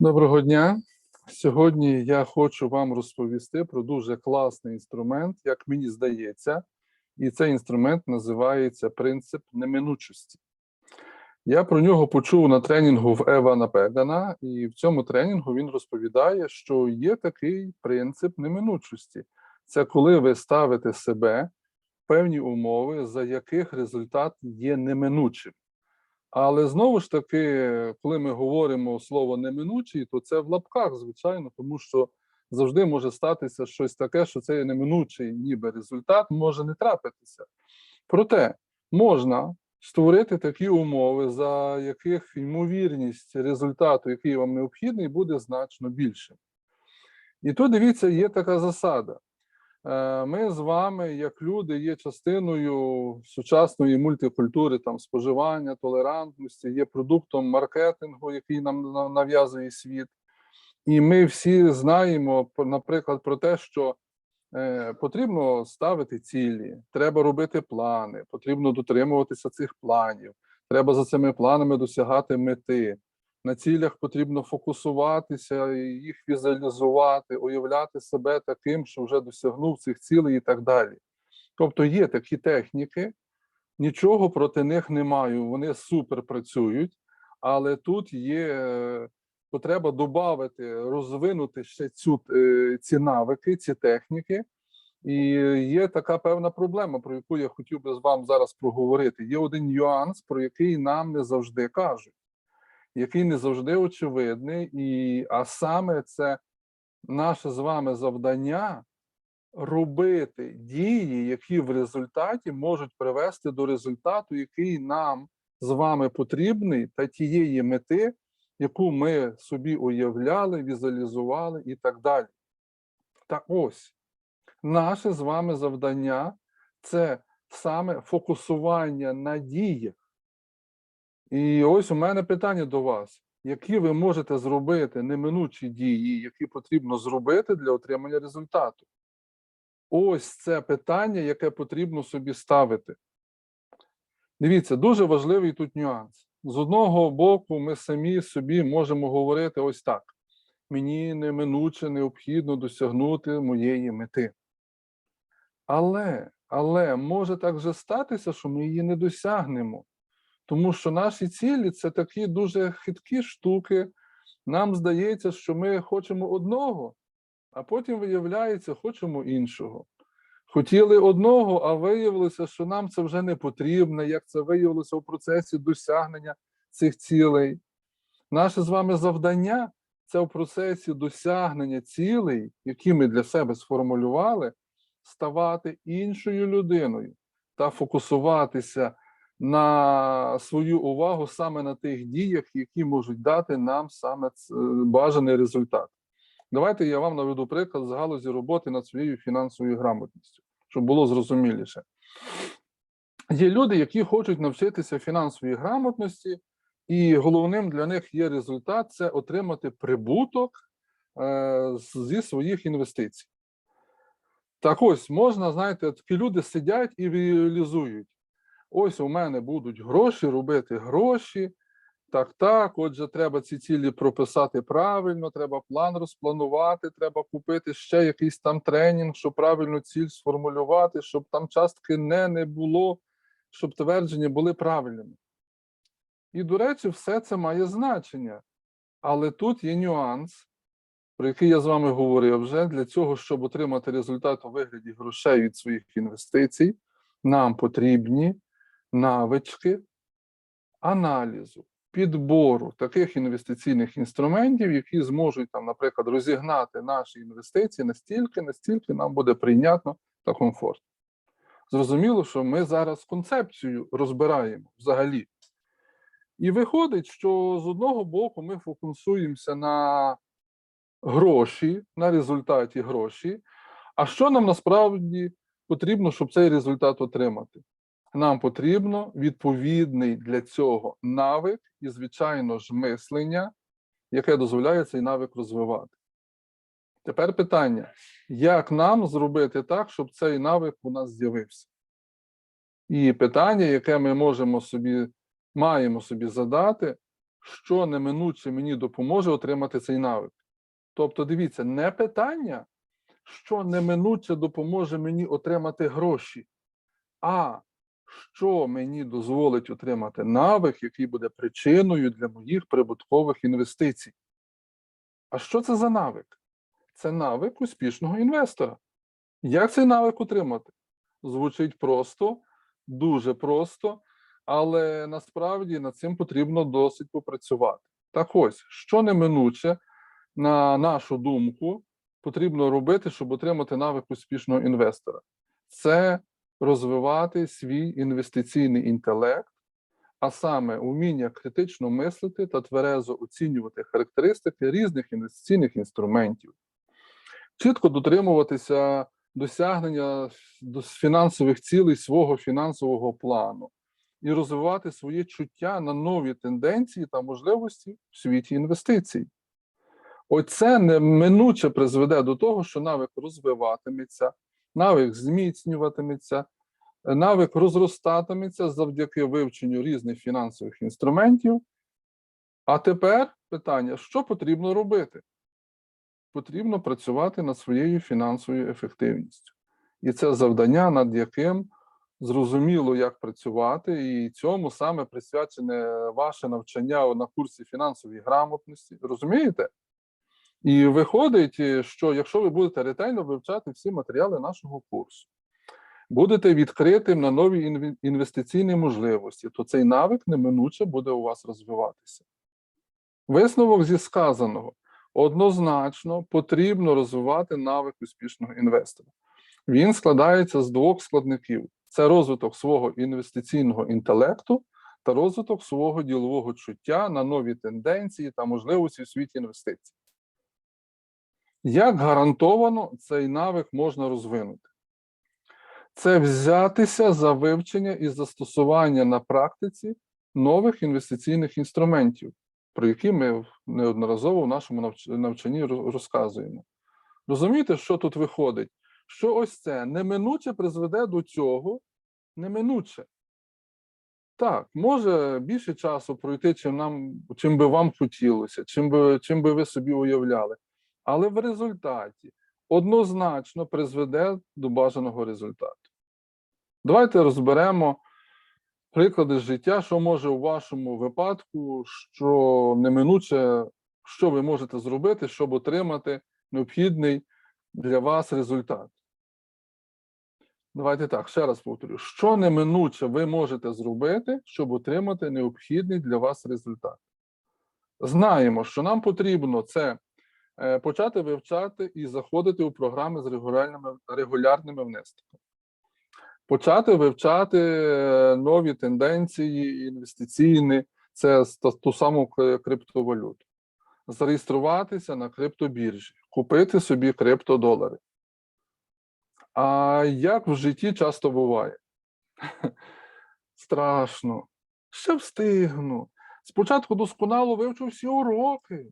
Доброго дня. Сьогодні я хочу вам розповісти про дуже класний інструмент, як мені здається, і цей інструмент називається принцип неминучості. Я про нього почув на тренінгу в Евана Пегана, і в цьому тренінгу він розповідає, що є такий принцип неминучості. Це коли ви ставите себе певні умови, за яких результат є неминучим. Але знову ж таки, коли ми говоримо слово неминучий, то це в лапках, звичайно, тому що завжди може статися щось таке, що цей неминучий, ніби результат може не трапитися. Проте можна створити такі умови, за яких ймовірність результату, який вам необхідний, буде значно більшим. І тут дивіться, є така засада. Е, Ми з вами, як люди, є частиною сучасної мультикультури там споживання, толерантності, є продуктом маркетингу, який нам нав'язує світ. І ми всі знаємо, наприклад, про те, що е, потрібно ставити цілі, треба робити плани, потрібно дотримуватися цих планів, треба за цими планами досягати мети. На цілях потрібно фокусуватися, їх візуалізувати, уявляти себе таким, що вже досягнув цих цілей і так далі. Тобто є такі техніки, нічого проти них немає, вони супер працюють, але тут є потреба додати, розвинути ще цю, е, ці навики, ці техніки. І є така певна проблема, про яку я хотів би з вами зараз проговорити. Є один нюанс, про який нам не завжди кажуть який не завжди очевидний, і, а саме це наше з вами завдання робити дії, які в результаті можуть привести до результату, який нам з вами потрібний, та тієї мети, яку ми собі уявляли, візуалізували і так далі. Та ось наше з вами завдання це саме фокусування на діях. І ось у мене питання до вас: які ви можете зробити неминучі дії, які потрібно зробити для отримання результату? Ось це питання, яке потрібно собі ставити. Дивіться, дуже важливий тут нюанс. З одного боку, ми самі собі можемо говорити ось так: мені неминуче необхідно досягнути моєї мети. Але, але може так же статися, що ми її не досягнемо. Тому що наші цілі це такі дуже хиткі штуки. Нам здається, що ми хочемо одного, а потім виявляється, хочемо іншого. Хотіли одного, а виявилося, що нам це вже не потрібно, як це виявилося у процесі досягнення цих цілей. Наше з вами завдання це в процесі досягнення цілей, які ми для себе сформулювали, ставати іншою людиною та фокусуватися на свою увагу саме на тих діях, які можуть дати нам саме бажаний результат. Давайте я вам наведу приклад з галузі роботи над своєю фінансовою грамотністю, щоб було зрозуміліше. Є люди, які хочуть навчитися фінансовій грамотності, і головним для них є результат це отримати прибуток е, зі своїх інвестицій. Так ось можна, знаєте, такі люди сидять і реалізують. Ось у мене будуть гроші, робити гроші. Так, так, отже, треба ці цілі прописати правильно, треба план розпланувати, треба купити ще якийсь там тренінг, щоб правильно ціль сформулювати, щоб там частки не, не було, щоб твердження були правильними. І, до речі, все це має значення. Але тут є нюанс, про який я з вами говорив вже. Для цього, щоб отримати результат у вигляді грошей від своїх інвестицій, нам потрібні навички аналізу, підбору таких інвестиційних інструментів, які зможуть там, наприклад, розігнати наші інвестиції настільки, настільки нам буде прийнятно та комфортно. Зрозуміло, що ми зараз концепцію розбираємо взагалі. І виходить, що з одного боку ми фокусуємося на гроші, на результаті гроші. А що нам насправді потрібно, щоб цей результат отримати? Нам потрібно відповідний для цього навик і, звичайно ж, мислення, яке дозволяє цей навик розвивати. Тепер питання: як нам зробити так, щоб цей навик у нас з'явився? І питання, яке ми можемо собі, маємо собі задати, що неминуче мені допоможе отримати цей навик. Тобто, дивіться, не питання, що неминуче допоможе мені отримати гроші, а що мені дозволить отримати навик, який буде причиною для моїх прибуткових інвестицій. А що це за навик? Це навик успішного інвестора. Як цей навик отримати? Звучить просто, дуже просто, але насправді над цим потрібно досить попрацювати. Так ось, що неминуче, на нашу думку, потрібно робити, щоб отримати навик успішного інвестора? Це розвивати свій інвестиційний інтелект, а саме уміння критично мислити та тверезо оцінювати характеристики різних інвестиційних інструментів, чітко дотримуватися досягнення фінансових цілей свого фінансового плану і розвивати своє чуття на нові тенденції та можливості в світі інвестицій. Оце неминуче призведе до того, що навик розвиватиметься, навик зміцнюватиметься, навик розростатиметься завдяки вивченню різних фінансових інструментів. А тепер питання: що потрібно робити? Потрібно працювати над своєю фінансовою ефективністю. І це завдання, над яким зрозуміло, як працювати, і цьому саме присвячене ваше навчання на курсі фінансової грамотності. Розумієте? І виходить, е, що якщо ви будете ретельно вивчати всі матеріали нашого курсу, будете відкритим на нові інвестиційні можливості, то цей навик неминуче буде у вас розвиватися. Висновок зі сказаного однозначно потрібно розвивати навик успішного інвестора. Він складається з двох складників: це розвиток свого інвестиційного інтелекту та розвиток свого ділового чуття на нові тенденції та можливості у світі інвестицій. Як гарантовано цей навик можна розвинути? Це взятися за вивчення і застосування на практиці нових інвестиційних інструментів, про які ми неодноразово в нашому навчанні розказуємо. Розумієте, що тут виходить? Що ось це неминуче призведе до цього, неминуче. Так, може більше часу пройти, чим нам, чим би вам хотілося, чим би, чим би ви собі уявляли. Але в результаті однозначно призведе до бажаного результату. Давайте розберемо приклади з життя, що може у вашому випадку, що неминуче, що ви можете зробити, щоб отримати необхідний для вас результат. Давайте так, ще раз повторю, що неминуче ви можете зробити, щоб отримати необхідний для вас результат. Знаємо, що нам потрібно це почати вивчати і заходити у програми з регулярними, регулярними внесками. Почати вивчати е, нові тенденції інвестиційні, це ту саму криптовалюту, зареєструватися на криптобіржі, купити собі криптодолари. А як в житті часто буває? Страшно. Ще встигну. Спочатку досконало вивчу всі уроки,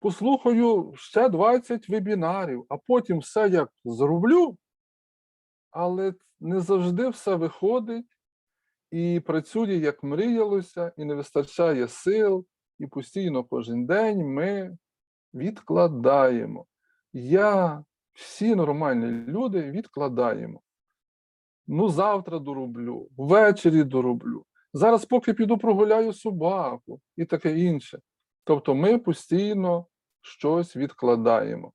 послухаю ще 20 вебінарів, а потім все як зроблю, але не завжди все виходить і працює, як мріялося, і не вистачає сил, і постійно кожен день ми відкладаємо. Я, всі нормальні люди відкладаємо. Ну, завтра дороблю, ввечері дороблю. Зараз, поки піду прогуляю собаку і таке інше. Тобто ми постійно щось відкладаємо.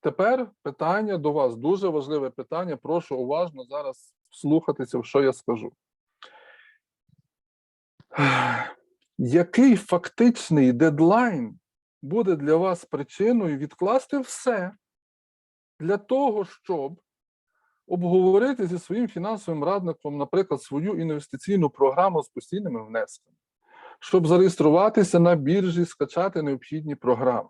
Тепер питання до вас, дуже важливе питання. Прошу уважно зараз вслухатися, в що я скажу. Який фактичний дедлайн буде для вас причиною відкласти все для того, щоб обговорити зі своїм фінансовим радником, наприклад, свою інвестиційну програму з постійними внесками, щоб зареєструватися на біржі, скачати необхідні програми.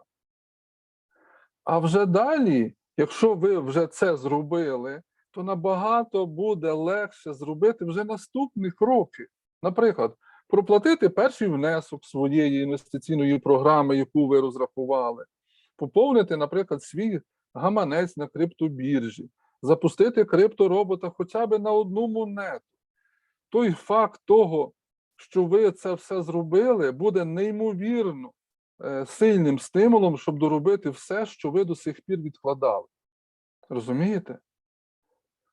А вже далі, якщо ви вже це зробили, то набагато буде легше зробити вже наступні кроки. Наприклад, проплатити перший внесок своєї інвестиційної програми, яку ви розрахували, поповнити, наприклад, свій гаманець на криптобіржі, запустити крипторобота хоча б на одну монету. Той факт того, що ви це все зробили, буде неймовірно е, сильним стимулом, щоб доробити все, що ви до сих пір відкладали. Розумієте?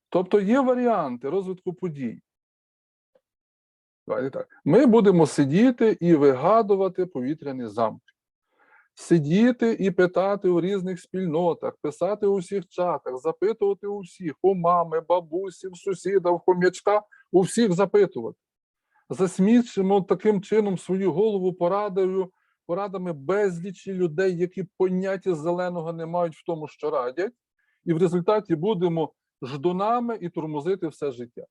Тобто є варіанти розвитку подій. Ми будемо сидіти і вигадувати повітряні замки. Сидіти і питати у різних спільнотах, писати у всіх чатах, запитувати у всіх, у мами, бабусі, в сусіда, в хом'ячка, у всіх запитувати. Засмічимо таким чином свою голову порадою, порадами безлічі людей, які поняття зеленого не мають в тому, що радять, і в результаті будемо ждунами і тормозити все життя.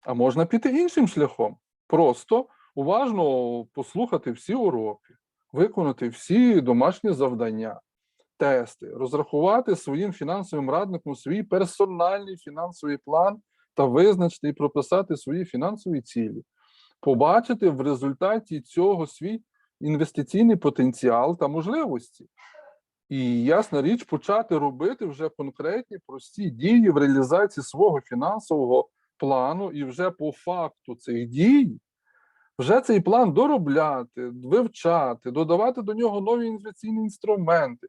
А можна піти іншим шляхом. Просто уважно послухати всі уроки, виконати всі домашні завдання, тести, розрахувати своїм фінансовим радником свій персональний фінансовий план та визначити і прописати свої фінансові цілі, побачити в результаті цього свій інвестиційний потенціал та можливості. І ясна річ, почати робити вже конкретні прості дії в реалізації свого фінансового плану, і вже по факту цих дій, вже цей план доробляти, вивчати, додавати до нього нові інвестиційні інструменти.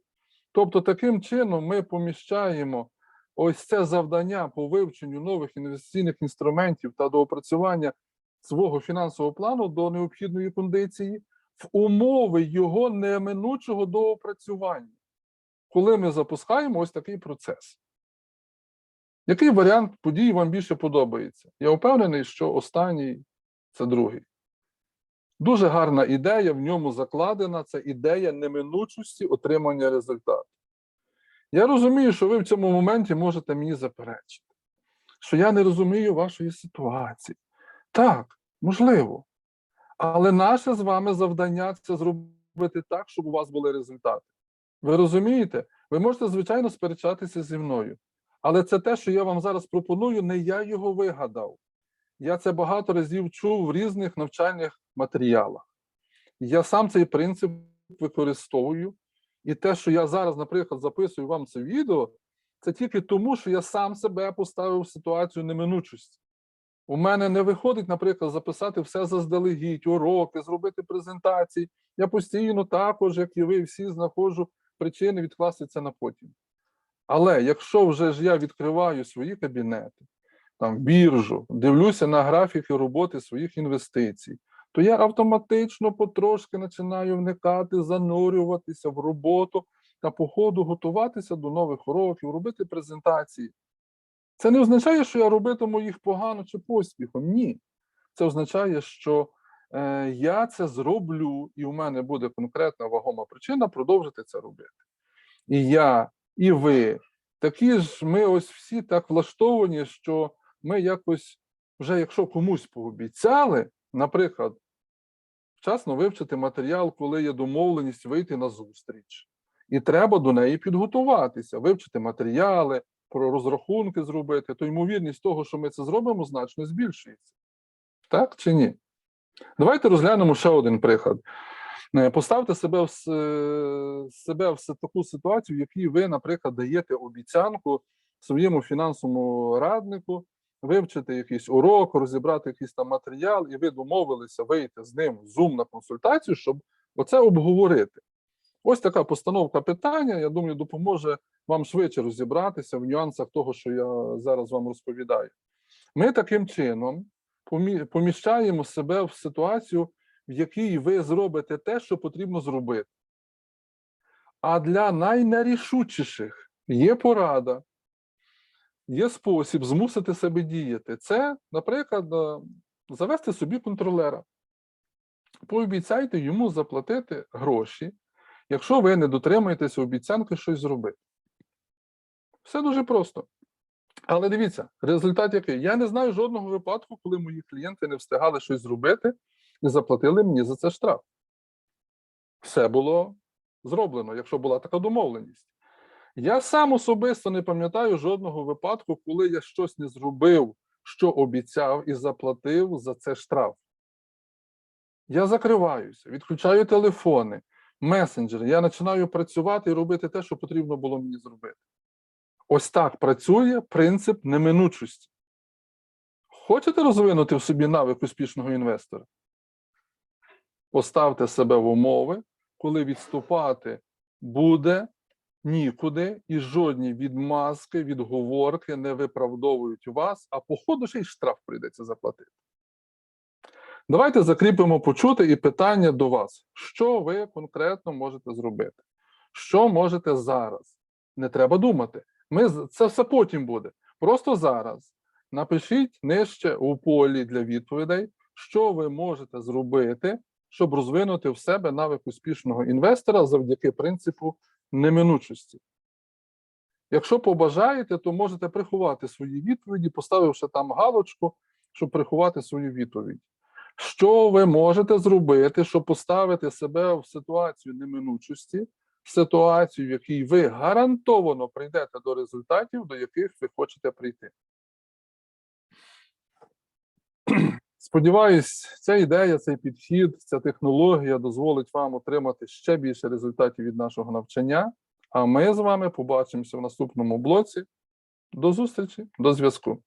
Тобто, таким чином ми поміщаємо ось це завдання по вивченню нових інвестиційних інструментів та до опрацювання свого фінансового плану до необхідної кондиції в умови його неминучого доопрацювання коли ми запускаємо ось такий процес. Який варіант подій вам більше подобається? Я впевнений, що останній це другий. Дуже гарна ідея в ньому закладена це ідея неминучості отримання результату. Я розумію, що ви в цьому моменті можете мені заперечити, що я не розумію вашої ситуації. Так, можливо. Але наше з вами завдання це зробити так, щоб у вас були результати. Ви розумієте? Ви можете, звичайно, сперечатися зі мною. Але це те, що я вам зараз пропоную, не я його вигадав. Я це багато разів чув в різних навчальних матеріалах. Я сам цей принцип використовую. І те, що я зараз, наприклад, записую вам це відео, це тільки тому, що я сам себе поставив в ситуацію неминучості. У мене не виходить, наприклад, записати все заздалегідь, уроки, зробити презентації. Я постійно також, як і ви всі, знаходжу причини відкласти це на потім. Але якщо вже ж я відкриваю свої кабінети, там біржу, дивлюся на графіки роботи своїх інвестицій, то я автоматично потрошки починаю вникати, занурюватися в роботу та по ходу готуватися до нових уроків, робити презентації. Це не означає, що я робитиму їх погано чи поспіхом. Ні. Це означає, що е, я це зроблю, і у мене буде конкретна вагома причина продовжити це робити. І я, і ви, такі ж ми ось всі так влаштовані, що ми якось вже, якщо комусь пообіцяли, наприклад, вчасно вивчити матеріал, коли є домовленість вийти на зустріч, і треба до неї підготуватися, вивчити матеріали, про розрахунки зробити, то ймовірність того, що ми це зробимо, значно збільшується. Так чи ні? Давайте розглянемо ще один приклад. Е, Поставте себе в, е, себе в таку ситуацію, в якій ви, наприклад, даєте обіцянку своєму фінансовому раднику вивчити якийсь урок, розібрати якийсь там матеріал, і ви домовилися вийти з ним в Zoom на консультацію, щоб оце обговорити. Ось така постановка питання, я думаю, допоможе вам швидше розібратися в нюансах того, що я зараз вам розповідаю. Ми таким чином поміщаємо себе в ситуацію, в якій ви зробите те, що потрібно зробити. А для найнерішучіших є порада, є спосіб змусити себе діяти. Це, наприклад, е, завести собі контролера. Пообіцяйте йому заплатити гроші, якщо ви не дотримаєтеся обіцянки щось зробити. Все дуже просто. Але дивіться, результат який? Я не знаю жодного випадку, коли мої клієнти не встигали щось зробити і заплатили мені за це штраф. Все було зроблено, якщо була така домовленість. Я сам особисто не пам'ятаю жодного випадку, коли я щось не зробив, що обіцяв, і заплатив за це штраф. Я закриваюся, відключаю телефони, месенджери. Я починаю працювати і робити те, що потрібно було мені зробити. Ось так працює принцип неминучості. Хочете розвинути в собі навик успішного інвестора? Поставте себе в умови, коли відступати буде нікуди, і жодні відмазки, відговорки не виправдовують вас, а по ходу ще й штраф прийдеться заплатити. Давайте закріпимо почути і питання до вас: що ви конкретно можете зробити? Що можете зараз? Не треба думати. Ми це все потім буде. Просто зараз напишіть нижче у полі для відповідей, що ви можете зробити, щоб розвинути в себе навик успішного інвестора завдяки принципу неминучості. Якщо побажаєте, то можете приховати свої відповіді, поставивши там галочку, щоб приховати свою відповідь. Що ви можете зробити, щоб поставити себе в ситуацію неминучості, в ситуацію, в якій ви гарантовано прийдете до результатів, до яких ви хочете прийти? Сподіваюсь, ця ідея, цей підхід, ця технологія дозволить вам отримати ще більше результатів від нашого навчання. А ми з вами побачимося в наступному блоці. До зустрічі, до зв'язку.